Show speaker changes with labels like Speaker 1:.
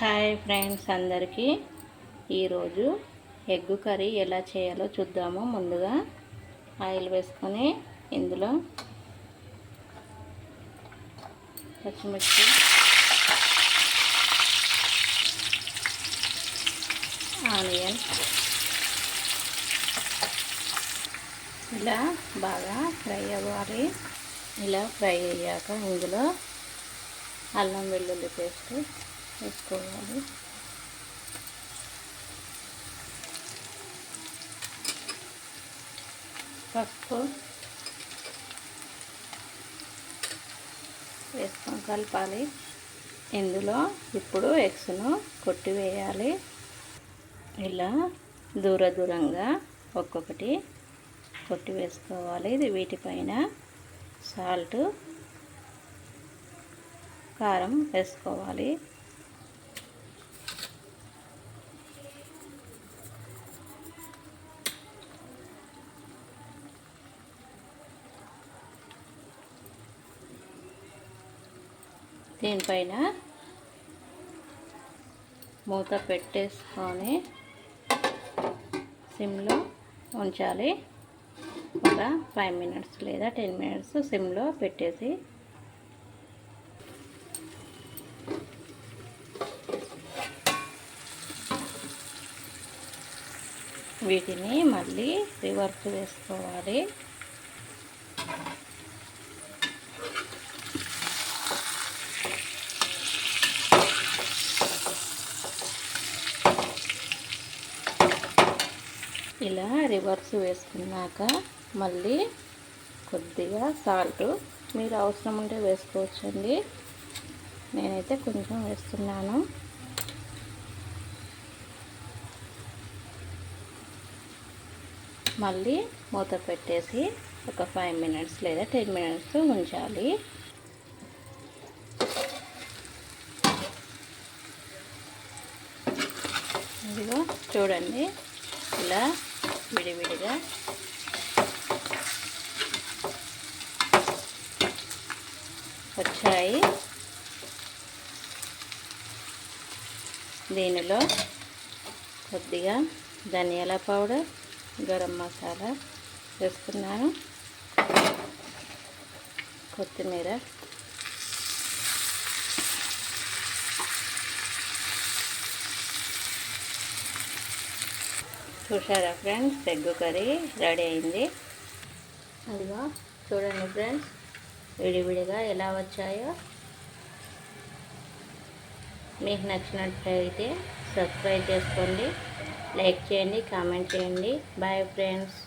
Speaker 1: Hi friends అందరికీ. ఈరోజు egg curry ఎలా చేయాలో చూద్దాము ముందుగా. ఆయిల్ వేసుకొని ఇందులో పచ్చిమిర్చి ఆనియన్. ఇలా బాగా ఫ్రై అవ్వాలి. ఇలా ఫ్రై అయ్యాక ఇందులో అల్లం వెల్లుల్లి పేస్ట్ వేసుకోవాలి పసుపు వేసుకొని కలపాలి. ఇందులో ఇప్పుడు ఎగ్స్ను కొట్టివేయాలి. ఇలా దూర దూరంగా ఒక్కొక్కటి కొట్టి వేసుకోవాలి ఇది వీటిపైన సాల్ట్ కారం వేసుకోవాలి. దీనిపైన మూత పెట్టేసుకొని సిమ్లో ఉంచాలి. ఒక ఫైవ్ మినిట్స్ లేదా టెన్ మినిట్స్ సిమ్లో పెట్టేసి వీటిని మళ్ళీ రివర్స్ వేసుకోవాలి. ఇలా రివర్స్ వేసుకున్నాక మళ్ళీ కొద్దిగా సాల్ట్ మీరు అవసరం ఉంటే వేసుకోవచ్చండి. నేనైతే కొంచెం వేస్తున్నాను. మళ్ళీ మూత పెట్టేసి ఒక ఫైవ్ మినిట్స్ లేదా టెన్ మినిట్స్ ఉంచాలి. ఇదిగో చూడండి. ఇలా విడివిడిగా. వచ్చాయి. దీనిలో కొద్దిగా ధనియాల పౌడర్ గరం మసాలా వేసుకున్నాను కొత్తిమీర చూసారా ఫ్రెండ్స్? ఎగ్ కర్రీ రెడీ అయింది. అదిగో చూడండి ఫ్రెండ్స్ విడివిడిగా ఎలా వచ్చాయో. మీకు నచ్చినట్లయితే సబ్స్క్రైబ్ చేసుకోండి లైక్ చేయండి కామెంట్ చేయండి. Bye friends.